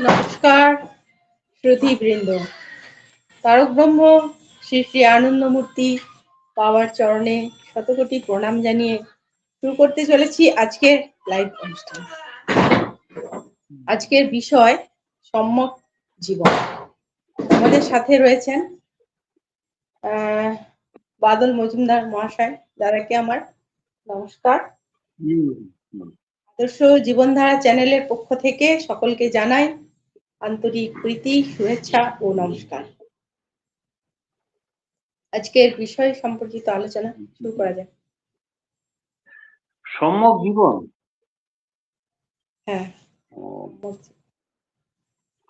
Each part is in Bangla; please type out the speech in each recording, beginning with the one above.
নমস্কার শ্রুতি বৃন্দ তারক ব্রহ্ম শ্রী শ্রী আনন্দমূর্তি বাবার চরণে শতকোটি প্রণাম জানিয়ে শুরু করতে চলেছি আজকের লাইভ অনুষ্ঠান। আজকের বিষয় সম্যক জীবন। আমাদের সাথে রয়েছেন আহ, বাদল মজুমদার মহাশয় যারাকে আমার? নমস্কার। আদর্শ জীবনধারা চ্যানেলের পক্ষ থেকে সকলকে জানাই আন্তরিক প্রীতি শুভেচ্ছা ও নমস্কার। আজকের বিষয় সম্পর্কিত আলোচনা শুরু করা যাক। সম্যক জীবন? হ্যাঁ। ও,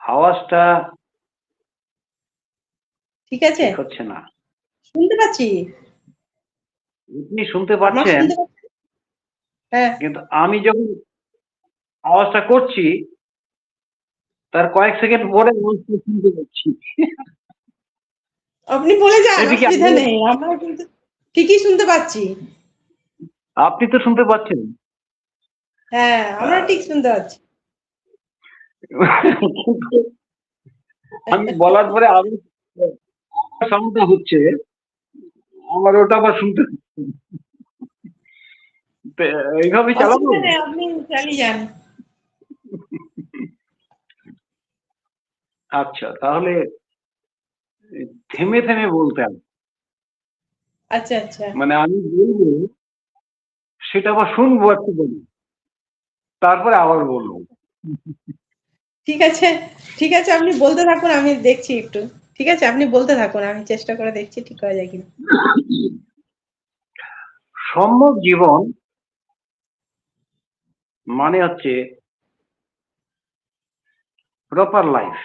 আওয়াজটা ঠিক আছে? হচ্ছে না। শুনতে পাচ্ছি? আপনি শুনতে পাচ্ছেন? হ্যাঁ। কিন্তু আমি যখন আওয়াজটা করছি তার কয়েক সেকেন্ড পরে শুনতে পাচ্ছি। আপনি বলে যান এদিকে অসুবিধা নেই আমরা কিন্তু ঠিকই শুনতে পাচ্ছি। আপনি তো শুনতে পাচ্ছেন। হ্যাঁ আমরা ঠিক শুনতে পাচ্ছি। আমি বলার পরে আমি সাউন্ডটা হচ্ছে আমার ওটা আবার শুনতে এইভাবে চালাবো? আপনি চালিয়ে যান। আচ্ছা তাহলে থেমে থেমে বলতে হবে। আচ্ছা আচ্ছা। মানে আমি বলব সেটা আবার শুনব একটু বলি তারপরে আবার বলব। ঠিক আছে ঠিক আছে আপনি বলতে থাকুন আমি দেখছি একটু। ঠিক আছে আপনি বলতে থাকুন আমি চেষ্টা করে দেখছি ঠিক করা যায় কিনা। সম্যক জীবন মানে হচ্ছে প্রপার লাইফ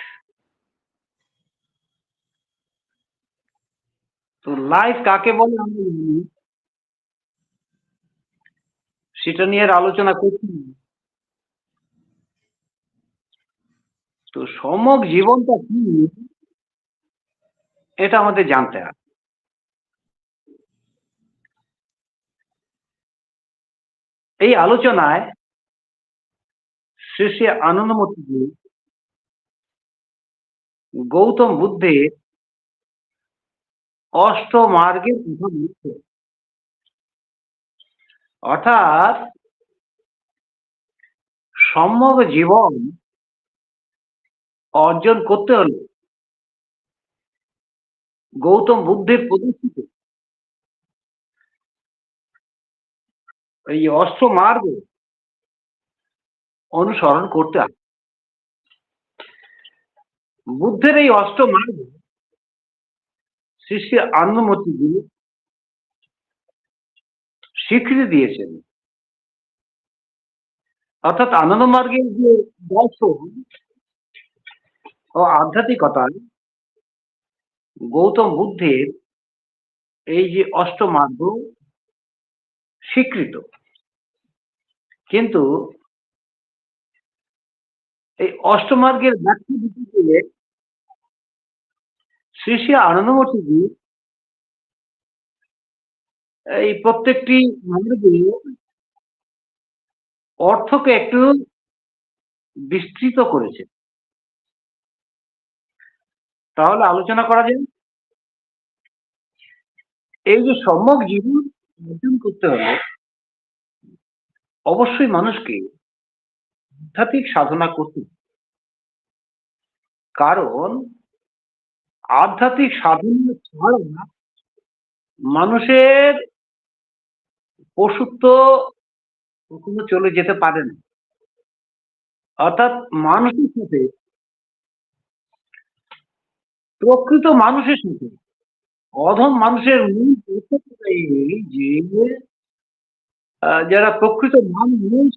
তো লাইফ কাকে বলে জানি সেটা নিয়ে আলোচনা করছি তো সম্যক জীবনটা কি? এটা আমাদের জানতে হবে। এই আলোচনায় শ্রী শ্রী আনন্দমূর্তি গৌতম বুদ্ধের অষ্ট মার্গের কথা বলছে অর্থাৎ সম্যক জীবন অর্জন করতে হলে গৌতম বুদ্ধের প্রতিষ্ঠিত এই অষ্ট মার্গ অনুসরণ করতে হবে। বুদ্ধের এই অষ্ট মার্গ শ্রী শ্রী আনন্দমূর্তিজি স্বীকৃতি দিয়েছেন। অর্থাৎ আনন্দ মার্গের যে দর্শন ও আধ্যাত্মিকতায় গৌতম বুদ্ধের এই যে অষ্টমার্গ স্বীকৃত। কিন্তু এই অষ্টমার্গের ব্যাখ্যা দিতে গিয়ে শ্রী শ্রী আনন্দমূর্তিজি এই প্রত্যেকটি মার্গে অর্থকে একটু বিস্তৃত করেছে তাহলে আলোচনা করা যায় এই যে সম্যক জীবন অর্জন করতে হলে অবশ্যই মানুষকে আধ্যাত্মিক সাধনা করতে। কারণ আধ্যাত্মিক সাধনা ছাড়া মানুষের পশুত্ব কখনো চলে যেতে পারে না। অর্থাৎ মানুষের সাথে, প্রকৃত মানুষের সাথে, অধম মানুষের মূল যে যারা প্রকৃত মানুষ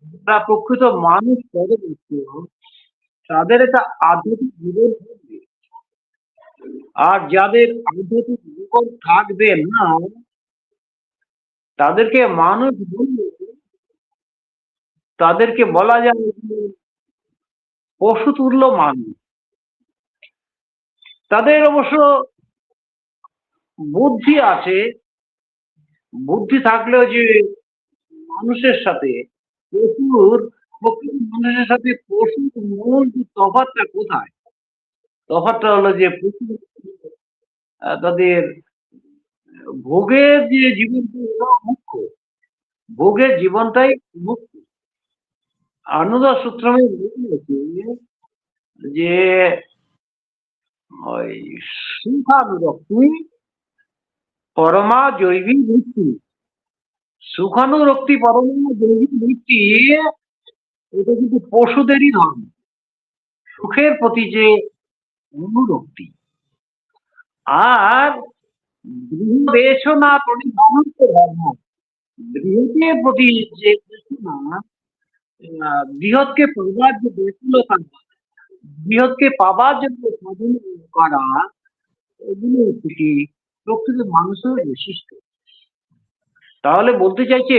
যারা প্রকৃত মানুষ পদবস্ত তাদের একটা আধ্যাত্মিক জীবন থাকবে। আর যাদের আধ্যাত্মিক জীবন থাকবে না, তাদেরকে মানুষ বললে, তাদেরকে বলা যায় যে পশুতুল্য মানুষ। তাদের অবশ্য বুদ্ধি আছে, বুদ্ধি থাকলেও যে মানুষের সাথে পশুর মানুষের সাথে পশুর মূল যে তফাৎটা কোথায়? তফাৎটা হলো যে পশু তাদের ভোগের যে জীবনটা মুখ্য। ভোগের জীবনটাই মুখ্য। আনন্দ সূত্রমে যে ওই সুখানুরক্তি, পরমা জৈবিক বৃত্তি সুখানুরক্তি পরমা জৈবিক বৃত্তি এটা কিন্তু পশুদেরই ধর্ম। সুখের প্রতি যে অনুরক্তি। আর গৃহদেশ না পরিধানত্ব ধর্ম। গৃহদের প্রতি যে না বৃহৎকে পাবার যে ব্যাকুলতা, বৃহৎকে পাবার জন্য সাধন করা এগুলো হচ্ছে কি প্রকৃত মানুষের বৈশিষ্ট্য। তাহলে বলতে চাইছি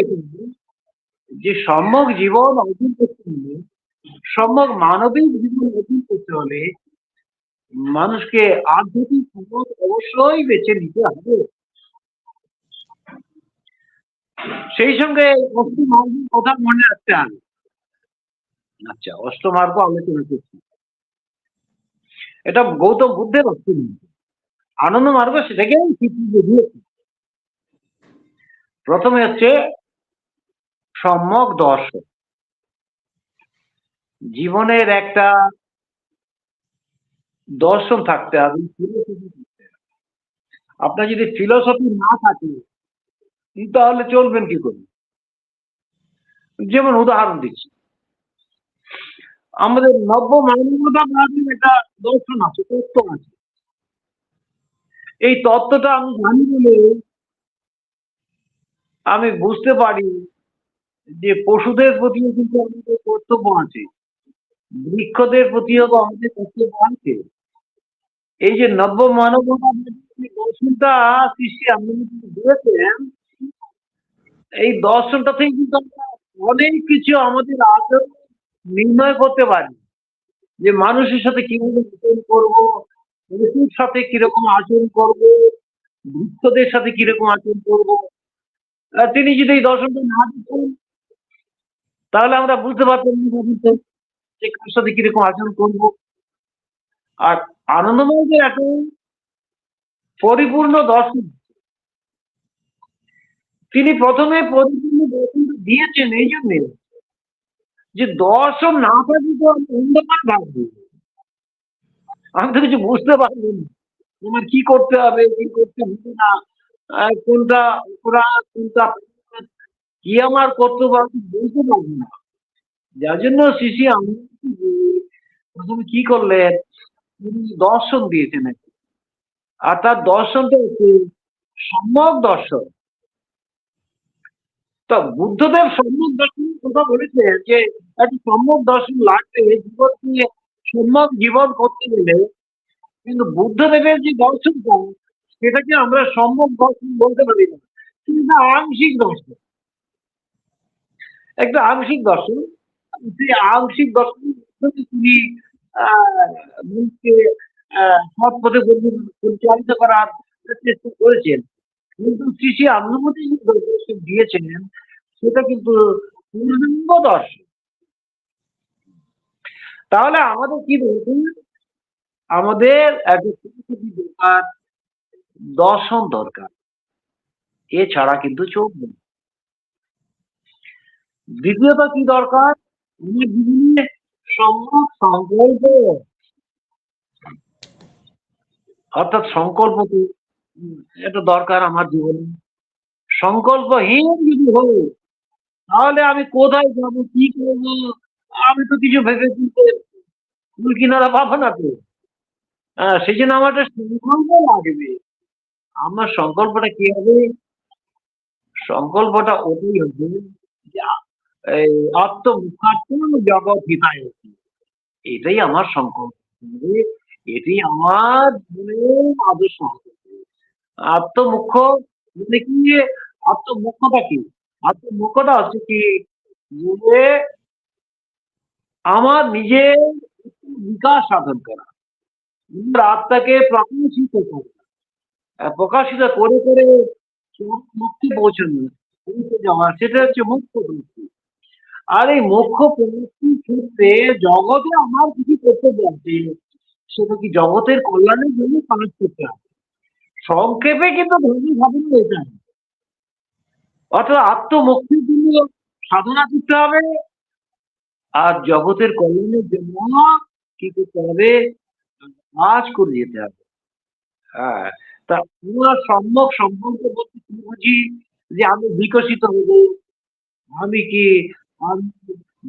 যে সম্যক জীবন অর্জন করতে হলে, সম্যক মানবিক জীবন অর্জন করতে হলে মানুষকে আধ্যাত্মিক পথ অবশ্যই বেছে নিতে হবে। সেই সঙ্গে অষ্টমার্গের কথা মনে রাখতে হবে। আচ্ছা অষ্টমার্গ আলোচনা করছি। এটা গৌতম বুদ্ধের অষ্টমার্গ। আনন্দ মার্গ সেটাকে দিয়েছে। প্রথমে হচ্ছে সম্যক দর্শন জীবনের একটা দর্শন থাকতে হবে। আপনার যদি ফিলোসফি না থাকে, তাহলে চলবেন কি করে? যেমন উদাহরণ দিচ্ছি। আমাদের নব্য মানবতাবাদের একটা দর্শন আছে, তত্ত্ব আছে। এই তত্ত্বটা আমি জানি বলে আমি বুঝতে পারি যে পশুদের প্রতিও কিন্তু আমাদের কর্তব্য আছে। বৃক্ষদের প্রতিও আমাদের কর্তব্য আছে। এই যে নব্য সৃষ্টি আপনি দিয়েছেন এই দর্শনটা থেকে কিন্তু অনেক কিছু আমাদের আচরণ নির্ণয় করতে পারি যে মানুষের সাথে কীভাবে আচরণ করব, পশুর সাথে কীরকম আচরণ করব বৃক্ষদের সাথে কীরকম আচরণ করব তিনি যদি এই দর্শনটা না দিতেন তাহলে আমরা বুঝতে পারতাম যে কার সাথে কীরকম আচরণ করব। আর আনন্দময়দের একটা পরিপূর্ণ দর্শন। তিনি প্রথমে পরিপূর্ণ দর্শনটা দিয়েছেন এই জন্যে যে দর্শন না থাকলে তো আমি অন্ধকার ভাববো আমি তো কিছু বুঝতে পারব না আমার কি করতে হবে, কি করতে হবে না। কোনটা অপরাধ কোনটা কি আমার কর্তব্য আমি বলতে পারব না যার জন্য শিশি আমি প্রথমে কি করলেন, তিনি দর্শন দিয়েছেন। আর তার দর্শনটা হচ্ছে সম্যক দর্শন তা বুদ্ধদেব সম্যক দর্শনের কথা বলেছেন যে, একটা সম্যক দর্শন লাগবে জীবনকে সম্যক জীবন করতে গেলে কিন্তু বুদ্ধদেবের যে দর্শনটা সেটাকে আমরা সম্যক দর্শন বলতে পারি না। সেটা আংশিক দর্শন। একটা আংশিক দর্শন। সেই আংশিক দর্শন তিনি মানুষকে পথে পরিচালিত করার চেষ্টা করেছেন, কিন্তু আনন্দমতি যে দর্শন দিয়েছেন সেটা কিন্তু পূর্ণাঙ্গ দর্শন। তাহলে আমাদের কি দরকার আমাদের একটা দরকার। দর্শন দরকার। এছাড়া কিন্তু চলবে। দ্বিতীয়ত কি দরকার? জীবনে সংকল্প। অর্থাৎ সংকল্প এটা দরকার আমার জীবনে। সংকল্পহীন যদি হই, তাহলে আমি কোথায় যাব, কি করব? আমি তো কিছু ভেবে চিনতে ফুল কিনারা পাবো না তো। সেই জন্য আমার একটা সংকল্প লাগবে। আমার সংকল্পটা কি হবে? সংকল্পটা ওটাই হবে যে আ- জগৎ হিতায় এটাই আমার সংকল্প। এটাই আমার জীবনের আদর্শ আত্মমুখ্য মানে কি? আত্মমুখ্যটা কি? আত্মমুখ্যটা হচ্ছে কি যে, আমার নিজের বিকাশ সাধন করা। আত্মাকে প্রকাশিত করা। প্রকাশিত করে করে মুক্তি পৌঁছানো। পৌঁছে যাওয়া সেটা হচ্ছে মুখ্য প্রবৃত্তি আর এই মুখ্য প্রবৃত্তির ক্ষেত্রে জগতে আমার কিছু কর্তব্য আছে। সেটা কি জগতের কল্যাণের জন্য কাজ করতে হবে। সংক্ষেপে কিন্তু ধর্মী ভাবনা এটা অর্থাৎ আত্মমুক্তির জন্য সাধনা করতে হবে। আর জগতের কল্যাণের জন্য কি করতে হবে? কাজ করে যেতে হবে। হ্যাঁ। তা সম্পর্ক বলতে বুঝি? যে আমি বিকশিত হব। আমি কি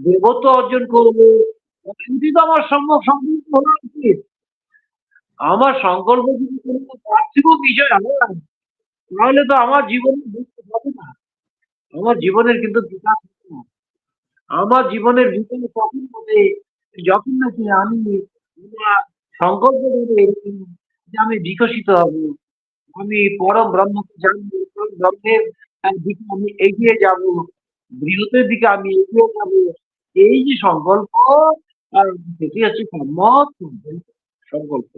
দেবত্ব অর্জন করব? এটি তো আমার সম্যক সম্পর্ক হওয়া উচিত। আমার সংকল্প যদি কোনো পার্থিব বিষয় হয়, তাহলে তো আমার জীবনে বুঝতে হবে না। আমার জীবনের কিন্তু বিকাশ হবে না। আমার জীবনের বিকাশ তখন হবে? যখন নাকি আমি সংকল্প এরকম যে আমি বিকশিত হব। আমি পরম ব্রহ্মকে জানব ব্রহ্মের দিকে আমি এগিয়ে যাব, বৃহতের দিকে আমি এগিয়ে যাব। এই যে সংকল্প সেটি হচ্ছে সংকল্প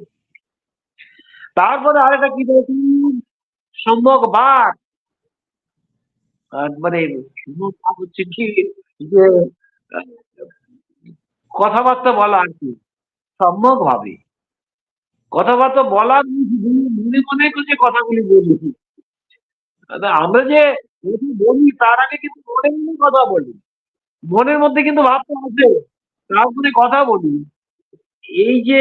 তারপরে আরেকটা কি বলছি সম্যক বাক। মানে হচ্ছে কি? যে কথাবার্তা বলা আর কি সম্যক ভাবে। কথাবার্তা বলার মনে মনে করে কথাগুলি বলি। আমরা যে বলি, তার আগে কিন্তু মনে মনে কথা বলি। মনের মধ্যে কিন্তু ভাবতে আছে তারপরে কথা বলি। এই যে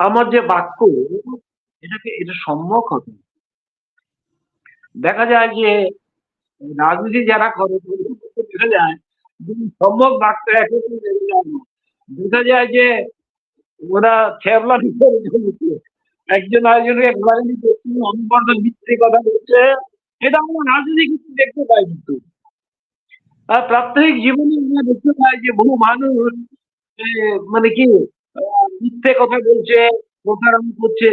আমার যে বাক্য, এটাকে, এটা সম্যক হতে। দেখা যায় যে রাজনীতি যারা করে, দেখা যায় যে সম্যক বাক্য দেখা যায় যে ওরা ছ্যাবলা একজন আরেকজনকে ভিত্তিক কথা বলছে। এটা আমরা রাজনীতি কিন্তু দেখতে পাই কিন্তু। আর প্রাত্যহিক জীবনে আমরা দেখতে পাই যে বহু মানুষ মানে কি মিথ্যে কথা বলছে, প্রতারণা করছে।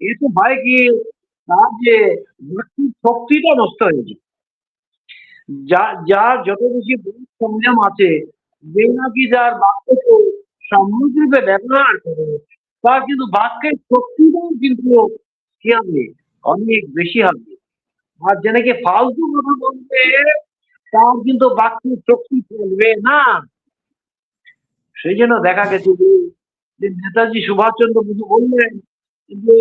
এ তো হয় কি তার যে শক্তিটা নষ্ট হয়েছে যা যার যত বেশি সংযম আছে, যে নাকি যার বাক্যকে সমুদ্রূপে ব্যবহার করে। তার কিন্তু বাক্যের শক্তিটাও কিন্তু কি হবে অনেক বেশি হবে। আর যে নাকি ফালতু কথা বলবে, তার কিন্তু বাক্যের শক্তি চলবে না। সেই জন্য দেখা গেছে যে নেতাজি সুভাষচন্দ্র বসু বললেন যে,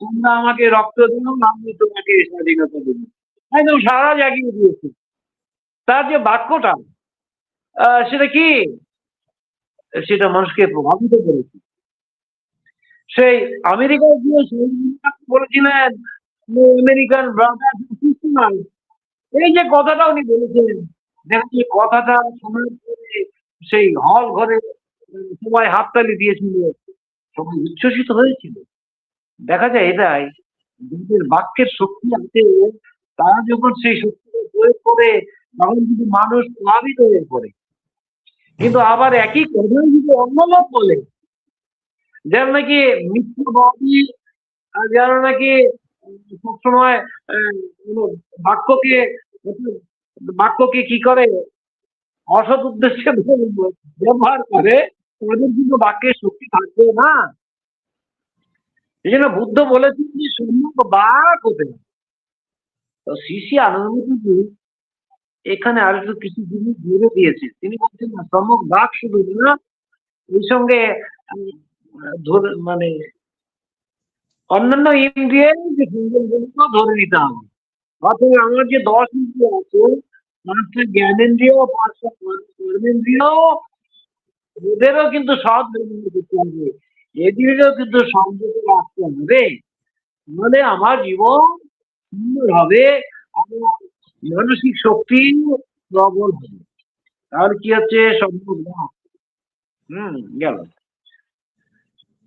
তোমরা আমাকে রক্ত দিও, আমি তোমাকে স্বাধীনতা দেবো। একদম সারা জাগিয়ে দিয়েছে। তার যে বাক্যটা সেটা কি? সেটা মানুষকে প্রভাবিত করেছে। সেই আমেরিকায় গিয়ে বলেছিলেন আমেরিকান ব্রাদার এই যে কথাটা উনি বলেছেন এই কথাটা শোনার পরে সেই হল ঘরে সবাই হাততালি দিয়েছিল, সবাই উচ্ছ্বসিত হয়েছিল। দেখা যায় এটাই যাদের বাক্যের শক্তি আছে, তারা যখন সেই শক্তিকে প্রয়োগ করে, তখন কিন্তু মানুষ প্রভাবিত হয়ে পড়ে। কিন্তু আবার একই যদি অন্য লোক বলে যেন নাকি মিথ্যাবাদী যেন নাকি সবসময় আহ, বাক্যকে বাক্যকে কি করে অসৎ উদ্দেশ্যে ব্যবহার করে তাদের কিন্তু বাক্যের শক্তি থাকবে না। এই জন্য বুদ্ধ বলেছেন যে সম্মুখ বাক হতে শ্রী শ্রী আনন্দমূর্তি এখানে আর কিছু জিনিস জুড়ে দিয়েছে। তিনি বলছেন না সম্মুখ বাক শুধু না এই সঙ্গে ধরে মানে অন্যান্য ইন্দ্রিয়ের ধরে নিতে হবে। অথবা আমার যে দশ ইন্দ্রিয় আছে, পাঁচটা জ্ঞানেন্দ্রিয় পাঁচটা কর্মেন্দ্রিয় এদেরও কিন্তু সৎ ব্যবহার করতে হবে। এদেরও কিন্তু সংযত রাখতে হবে। মানে আমার জীবন সুন্দর হবে, আমার মানসিক শক্তি প্রবল হবে। তাহলে কি হচ্ছে? সম্ভব না। হুম, গেল।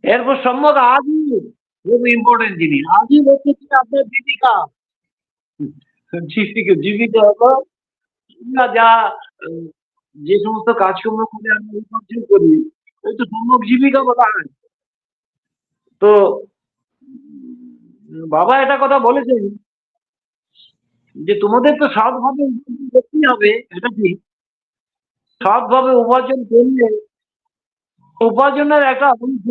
এরপর সম্ভব আজই খুব ইম্পর্টেন্ট জিনিস। আজই হচ্ছে কি আপনার জীবিকা? জীবিকা জীবিকা হলো যা, যে সমস্ত কাজকর্ম করে আমরা উপার্জন করি, ওই তো সম্ভব জীবিকা হয়। তো, বাবা এটা কথা বলেছেন যে তোমাদের তো সৎভাবে উপার্জন করতেই হবে, এটা ঠিক। সৎভাবে উপার্জন করলে উপার্জনের একটা অংশ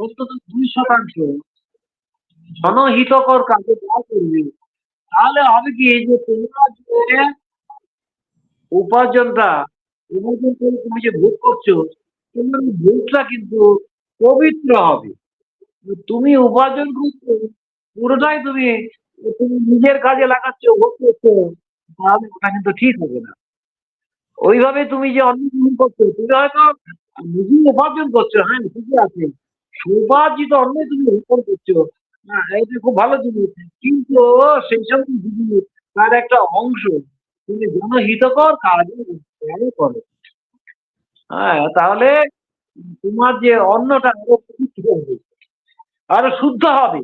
অন্তত দুই শতাংশ জনহিতকর কাজে যা করবে। তাহলে হবে কি যে তোমরা যে উপার্জনটা উপার্জন করে তুমি যে ভোগ করছ, তোমার ভোগটা কিন্তু পবিত্র হবে। তুমি উপার্জন করছ, পুরোটাই তুমি তুমি নিজের কাজে লাগাচ্ছ ভোগ করছ তাহলে ওটা কিন্তু ঠিক হবে না। ওইভাবে তুমি যে অন্য গ্রহণ করছ, তুমি হয়তো নিজেই উপার্জন করছ হ্যাঁ ঠিকই আছে। সুপার্জিত অন্য তুমি রোপণ করছ। হ্যাঁ এটা খুব ভালো জিনিস। কিন্তু সেই সঙ্গে জিনিস তার একটা অংশ তুমি জনহিতকর কাজও করো হ্যাঁ তাহলে তোমার যে অন্নটা আরও পবিত্র হবে, আরও শুদ্ধ হবে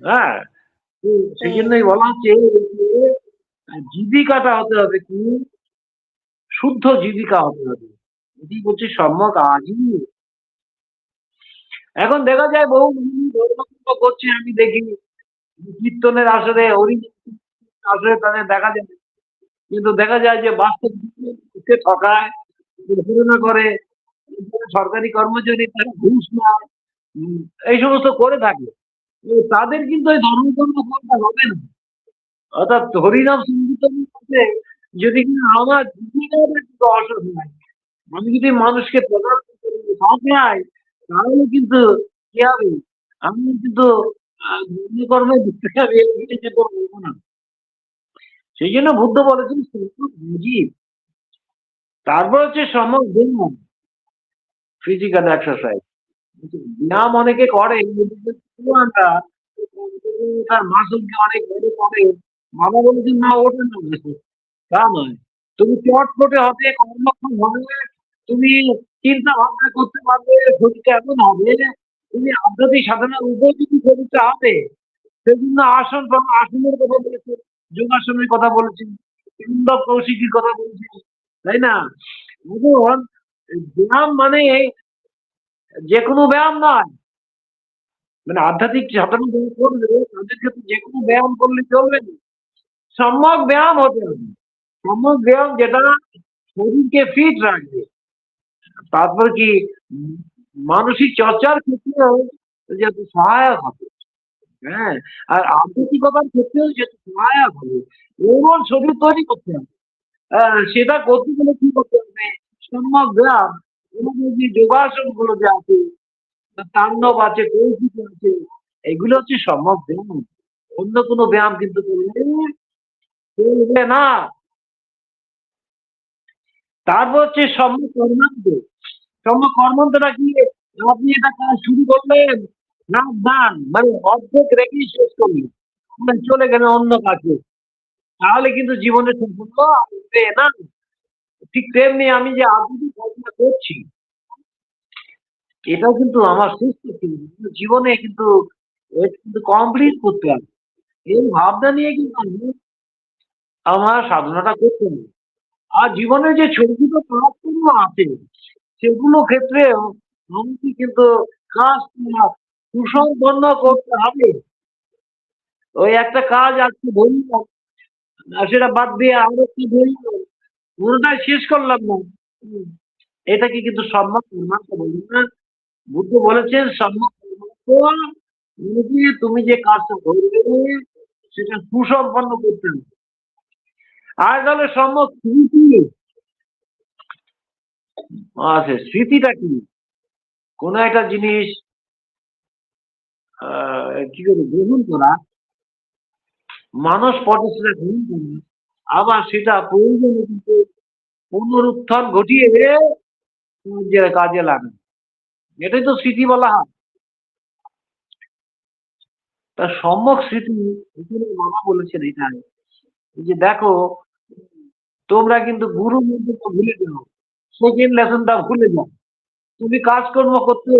হ্যাঁ। সেই জন্যই বলা হচ্ছে জীবিকাটা হতে হবে কি? শুদ্ধ জীবিকা হতে হবে। এটি বলছে সম্যক আজই এখন দেখা যায় বহু করছে আমি দেখি। কীর্তনের আসরে হরি আসরে তাদের দেখা যায়। কিন্তু দেখা যায় যে বাস্তব ঠকায় প্রতারণা করে। সরকারি কর্মচারী তারা ঘুষ নেয়। এই সমস্ত করে থাকে। তাদের কিন্তু ওই ধর্মকর্ম করতে হবে না। অর্থাৎ হরিনাম সংকীর্তনের মধ্যে যদি আমার আমি যদি মানুষকে তাহলে কিন্তু কি হবে? আমি কিন্তু ধর্মকর্মে না। সেই জন্য বুদ্ধ বলেছেন জীব তারপর হচ্ছে সমক ফিজিক্যাল এক্সারসাইজ ব্যায়াম অনেকে করে তার মাসুলকে অনেক বড় না, ওটা না তা নয়। তুমি চটপটে হবে, কর্মক্ষম হবে, তুমি চিন্তা ভাবনা করতে পারবে, শরীরটা এমন হবে, তুমি আধ্যাত্মিক সাধনার উপযোগী শরীরটা হবে, সেজন্য আসন আসনের কথা বলেছে, যোগাসনের কথা বলেছেন ইন্দব কৌশিকীর কথা বলেছেন তাই না? এখন ব্যায়াম মানে যে কোনো ব্যায়াম নয়। মানে আধ্যাত্মিক সাধনা যারা করবে তাদের ক্ষেত্রে যে কোনো ব্যায়াম করলে চলবে না সম্যক ব্যায়াম হতে হবে সম্যক ব্যায়াম যেটা শরীরকে ফিট রাখবে তারপর কি উম, মানসিক চর্চার ক্ষেত্রেও যাতে সহায়ক হবে হ্যাঁ আর আধ্যাত্মিকতার ক্ষেত্রেও যেটা সহায়ক হবে এমন শরীর তৈরি করতে হবে আহ, সেটা করতে গেলে কি করতে হবে সম্যক ব্যায়াম এবং এই যে যোগাসনগুলো যে আছে তাণ্ডব আছে কৌশিক আছে এগুলো হচ্ছে সম্যক ব্যায়াম। অন্য কোনো ব্যায়াম কিন্তু করলে চলবে না। তারপর হচ্ছে সম্যক কর্মান্ত। সম্যক কর্মান্তটা কি? আপনি এটা কাজ শুরু করলেন না দান মানে অর্ধেক রেখেই শেষ করলেন। মানে চলে গেলেন অন্য কাজে। তাহলে কিন্তু জীবনে সম্পূর্ণ আসবে না। ঠিক তেমনি আমি যে আধুনিক কাজটা করছি এটাও কিন্তু আমার সুস্থ কিন্তু জীবনে কিন্তু কিন্তু কমপ্লিট করতে হবে। এই ভাবনা নিয়ে কিন্তু আমি আমার সাধনাটা করতে হবে আর জীবনে যে ছোট ছোট কাজগুলো আছে, সেগুলো ক্ষেত্রেও আমাকে কিন্তু কাজটা সুসম্পন্ন করতে হবে। ওই একটা কাজ আজকে আর সেটা বাদ দিয়ে আরও কি ধরলাম পুরোটাই শেষ করলাম না। এটাকে কিন্তু সম্মান কর্মান্ত বলি না। বুদ্ধ বলেছেন তুমি যে কাজটা ধরবে সেটা সুসম্পন্ন করতে আর তাহলে সম্যক স্মৃতি। আচ্ছা স্মৃতিটা কি? কোন একটা জিনিস কি করে গ্রহণ করা? মানুষ পথে সেটা গ্রহণ করা আবার সেটা প্রয়োজনে কিন্তু পুনরুত্থান ঘটিয়ে কাজে লাগে এটাই তো স্মৃতি বলা হয়। তা সম্যক স্মৃতি বাবা বলেছেন এটাই। যে দেখো, তোমরা কিন্তু গুরু মন্ত্রটা ভুলে যাও সেকেন্ড লেসনটা ভুলে যাও। তুমি কাজকর্ম করতে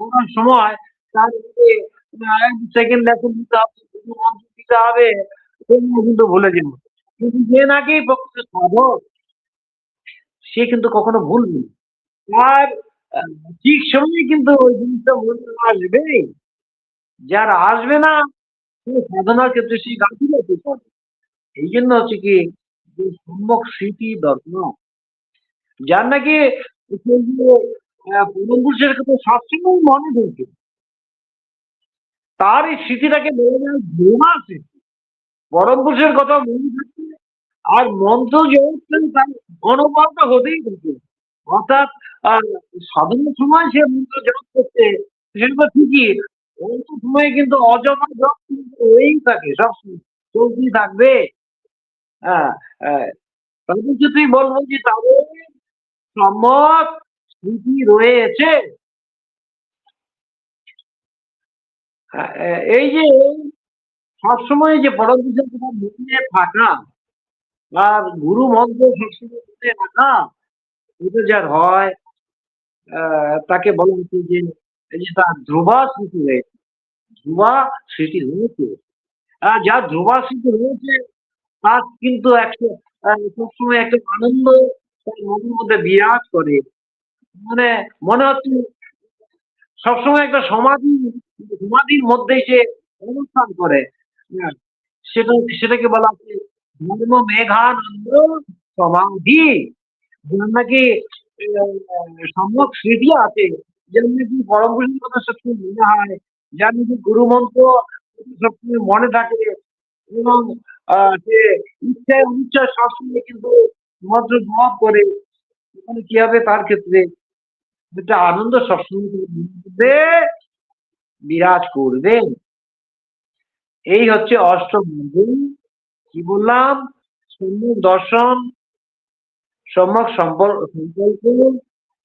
করার সময় তার সেকেন্ড লেসন দিতে হবে, গুরু মন্ত্র দিতে হবে সেগুলো কিন্তু ভুলে যাও। কিন্তু যে নাকি প্রকৃত সাধক, সে কিন্তু কখনো ভুলবে না। ঠিক সময় কিন্তু ওই জিনিসটা মনে আসবে যার আসবে না সাধনার ক্ষেত্রে সেই গাফিলতি করে এই জন্য হচ্ছে কি সম্যক স্মৃতি দরকার। যার নাকি পরম পুরুষের কথা সবসময় মনে থাকে। তার এই স্মৃতিটাকে বলে যায় ভ্রমা স্মৃতি পরম পুরুষের কথা মনে থাকছে আর মন্ত্র যে হচ্ছেন তার অনুভবটা হতেই থাকে। অর্থাৎ সাধনের সময় সে মন্ত্র জপ করছে সেটা তো ঠিকই। অন্য সময় কিন্তু অজপা জপ কিন্তু হয়েই থাকে সব চলতেই থাকবে। হ্যাঁ হ্যাঁ। তাদের ক্ষেত্রেই বলব যে তাদের সম্মত স্মৃতি রয়েছে। হ্যাঁ, এই যে সবসময় যে পরম কথা মনে থাকা আর গুরু মন্ত্র সবসময় মনে রাখা এটা যার হয় তাকে বলা হচ্ছে যে তার ধ্রুবা স্মৃতি রয়েছে, ধ্রুবা স্মৃতি রয়েছে। যার ধ্রুবা স্মৃতি রয়েছে, তার কিন্তু একটা সবসময় একটা আনন্দ, তার মনের মধ্যে বিরাজ করে। মানে মনে হচ্ছে সবসময় একটা সমাধি, সমাধির মধ্যেই সে অনুষ্ঠান করে। সেটা, সেটাকে বলা হচ্ছে ধর্ম মেঘানন্দ সমাধি। যার নাকি সম্যক স্মৃতি আছে যার নাকি পরম কথা সবসময় মনে হয় যার নাকি গুরু মন্ত্র মনে থাকে, এবং সে ইচ্ছায় অনিচ্ছায় সবসময় কিন্তু মন্ত্র জপ করে এখানে কি হবে তার ক্ষেত্রে? একটা আনন্দ সবসময় বিরাজ করবে। এই হচ্ছে অষ্টম কি বললাম? সম্যক দর্শন সম্যক সম্পর্ক,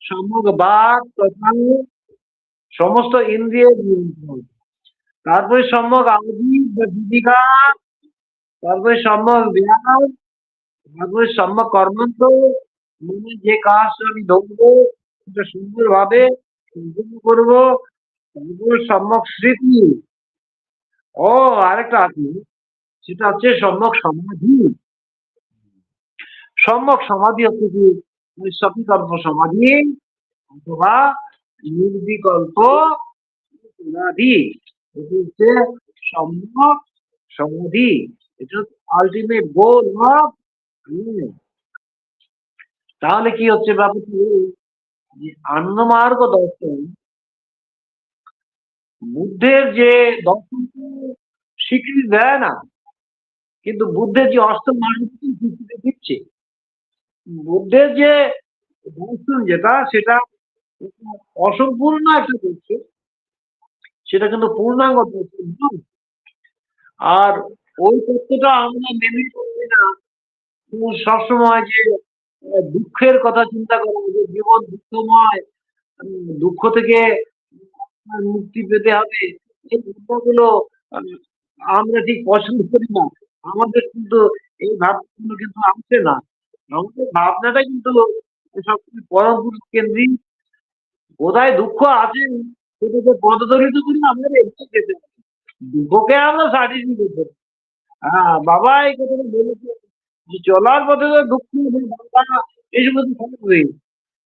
সম্যক বাদ তথা সমস্ত ইন্দ্রিয়ের নিয়ন্ত্রণ। তারপরে সম্যক আদি বা জীবিকা, তারপরে সম্যক ব্যায়াম, তারপরে সম্যক কর্মান্ত, মনে যে কাজ আমি ধরবো, সেটা সুন্দরভাবে সম্পূর্ণ করব, তারপরে সম্যক স্মৃতি। ও আরেকটা আছে, সেটা হচ্ছে সম্যক সমাধি। সম্যক সমাধি হচ্ছে কি সবিকল্প সমাধি অথবা নির্বিকল্প সমাধি। এটি হচ্ছে সম্যক সমাধি। এটা আলটিমেট গোল তাহলে কি হচ্ছে ব্যাপারটি? যে আনন্দমার্গ দর্শন, বুদ্ধের যে দর্শনকে স্বীকৃতি দেয় না, কিন্তু বুদ্ধের যে অষ্টম মার্গ স্বীকৃতি দিচ্ছে বুদ্ধের যে দর্শন যেটা সেটা অসম্পূর্ণ একটা দর্শন সেটা কিন্তু পূর্ণাঙ্গ দর্শন আর ওই তথ্যটা আমরা মেনে করছি না। সবসময় যে দুঃখের কথা চিন্তা করা, যে জীবন দুঃখময় দুঃখ থেকে মুক্তি পেতে হবে, এই চিন্তাগুলো আমরা ঠিক পছন্দ করি না। আমাদের কিন্তু এই ভাবনাগুলো কিন্তু আসে না। ভাবনাটা কিন্তু কেন্দ্রিক। কোথায় দুঃখ আছে পদদলিত এগিয়ে যেতে দুঃখকে আমরা হ্যাঁ বাবা এই কথাটা বলেছে যে চলার পথে তো দুঃখ এই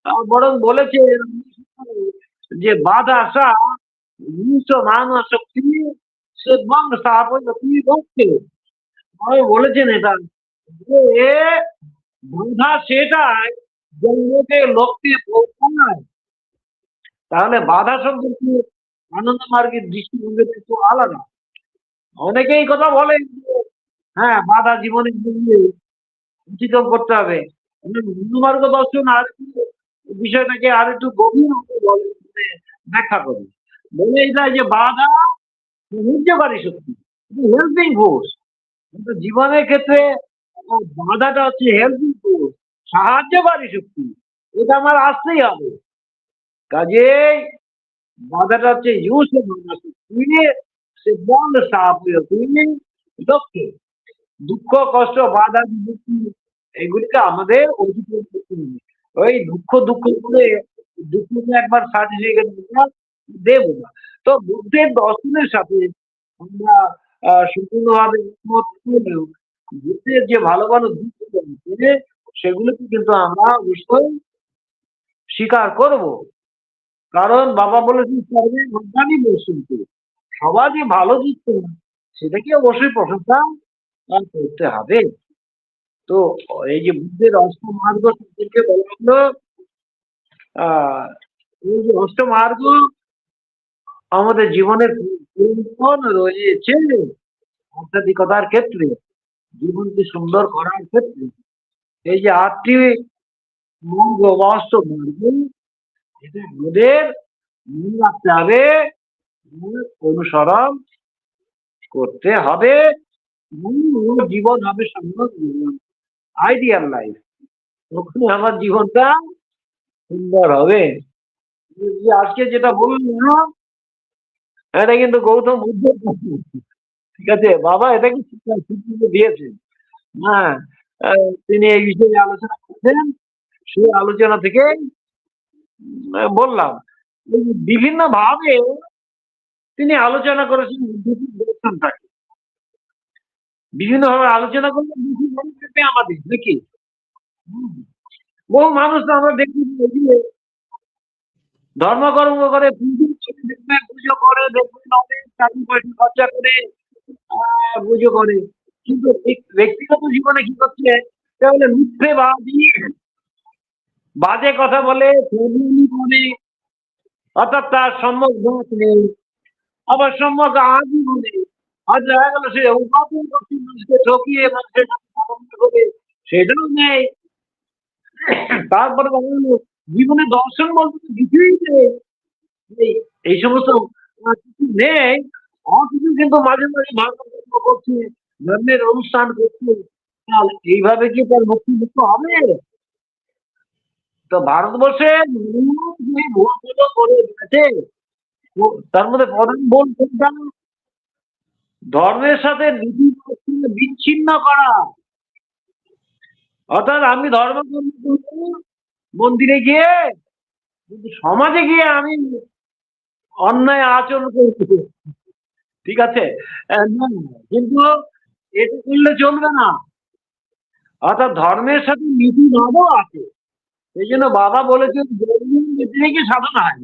আর বরং বলেছে যে বাধা আসা নিঃস মানব শক্তি, সে ভক্তি আমি বলেছেন এটা। যে বাধা সেটাই জন্মকে লোককে পৌঁছায় তাহলে বাধা সম্পর্কে আনন্দ মার্গের দৃষ্টিভঙ্গিটা একটু আলাদা। অনেকেই কথা বলে হ্যাঁ বাধা জীবনে অতিক্রম করতে হবে। মার্গ দর্শন আর বিষয়টাকে আর একটু গভীর মানে ব্যাখ্যা করে বলে এটা যে বাধা সাহায্যকারী শক্তি হেল্পিং ফোর্স কিন্তু জীবনের ক্ষেত্রে বাধাটা হচ্ছে হেল্পিং ফোর্স সাহায্যকারী শক্তি। এটা আমার আসতেই হবে। কাজেই বাধাটা হচ্ছে দুঃখ, কষ্ট, বাধা এগুলিকে আমাদের অতিক্রম করতে ওই দুঃখ দুঃখ করে দুঃখকে একবার সার্টিফিকেট দেবো না তো বুদ্ধের দর্শনের সাথে আমরা সম্পূর্ণভাবে একমত হলেও বুদ্ধের যে ভালো ভালো সেগুলোকে কিন্তু আমরা অবশ্যই স্বীকার করব। কারণ বাবা বলেছেন সর্বে ভগবানই বসন্তু। সবার যে ভালো দিচ্ছে সেটাকে অবশ্যই প্রশংসা করতে হবে। তো এই যে বুদ্ধের অষ্টমার্গ সম্পর্কে বলা আহ, এই যে অষ্টমার্গ আমাদের জীবনের রয়েছে আধ্যাত্মিকতার ক্ষেত্রে। জীবনকে সুন্দর করার ক্ষেত্রে এই যে আটটি মূল বাস্তব মার্গ এটা আমাদের মনে রাখতে হবে অনুসরণ করতে হবে। জীবন হবে সুন্দর আইডিয়াল লাইফ তখনই আমার জীবনটা সুন্দর হবে। আজকে যেটা বললাম এটা কিন্তু গৌতম বুদ্ধ ঠিক আছে? বাবা এটা কি দিয়েছেন। হ্যাঁ তিনি এই বিষয়ে আলোচনা করছেন। সেই আলোচনা থেকে বললাম বিভিন্ন ভাবে তিনি আলোচনা করেছেন দর্শনটাকে বিভিন্ন ভাবে আলোচনা করলে আমাদের নাকি? বহু মানুষ আমরা দেখি ধর্মকর্ম করে পুজো করে, দেখবেন অনেক টাকা পয়সা খরচা করে পুজো করে কিন্তু ব্যক্তিগত জীবনে কি করছে? তাহলে মিথ্যে বাজে কথা বলে করে অর্থাৎ তার সম্যক দোষ নেই, আবার সম্যক আজই বলে। দেখা গেল সে উপাদন করছে, মানুষকে ঠকিয়ে মানুষের করে, সেটাও নেই। তারপরে জীবনে দর্শন বলতে কিছুই নেই। এই সমস্ত কিছু নেই। কিন্তু মাঝে মাঝে ভারত করছে, ধর্মের অনুষ্ঠান করছে। এইভাবে কি তার মুক্তি মুক্ত হবে? তো ভারতবর্ষে করে গেছে তার মধ্যে প্রধান ভুল ধর্মের সাথে নীতি বিচ্ছিন্ন করা। অর্থাৎ আমি ধর্ম মন্দিরে গিয়ে, কিন্তু সমাজে গিয়ে আমি অন্যায় আচরণ করব। ঠিক আছে? কিন্তু এটা করলে চলবে না। অর্থাৎ ধর্মের সাথে নীতি ভাবও আছে। এই জন্য বাবা বলেছেন নীতি থেকে সাধনা হয়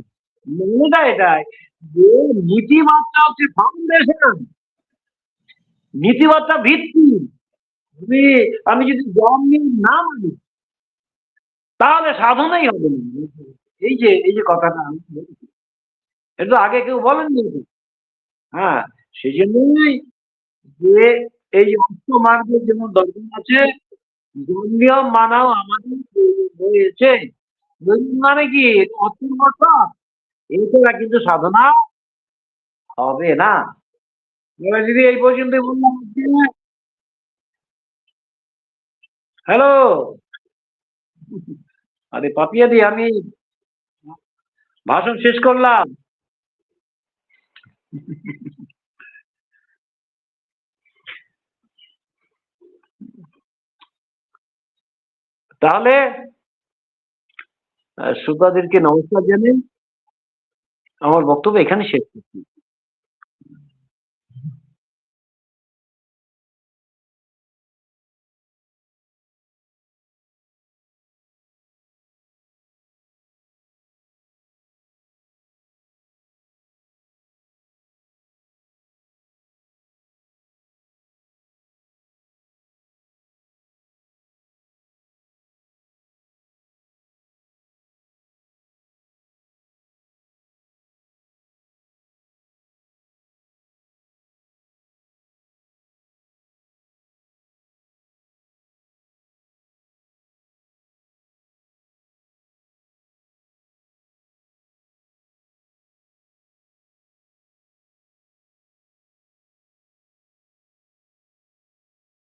মনেটা এটাই যে নীতিমাত্রা হচ্ছে ফাউন্ডেশন নীতিমাত্রা ভিত্তি। আমি আমি যদি জম নিয়ে না মানি, তাহলে সাধনাই হবে না। এই যে এই যে কথাটা আমি এটা আগে কেউ বলেননি। তো। হ্যাঁ সেই জন্যই যে এই অর্থ মার্গের যেমন দর্শন আছে নিয়ম মানাও আমাদের হয়েছে মানে কি? অর্থের মতো এছাড়া কিন্তু সাধনা হবে না। যদি এই পর্যন্ত হ্যালো? আরে পাপিয়া দি, আমি ভাষণ শেষ করলাম। তাহলে শ্রোতাদেরকে নমস্কার জানেন আমার বক্তব্য এখানে শেষ করছি।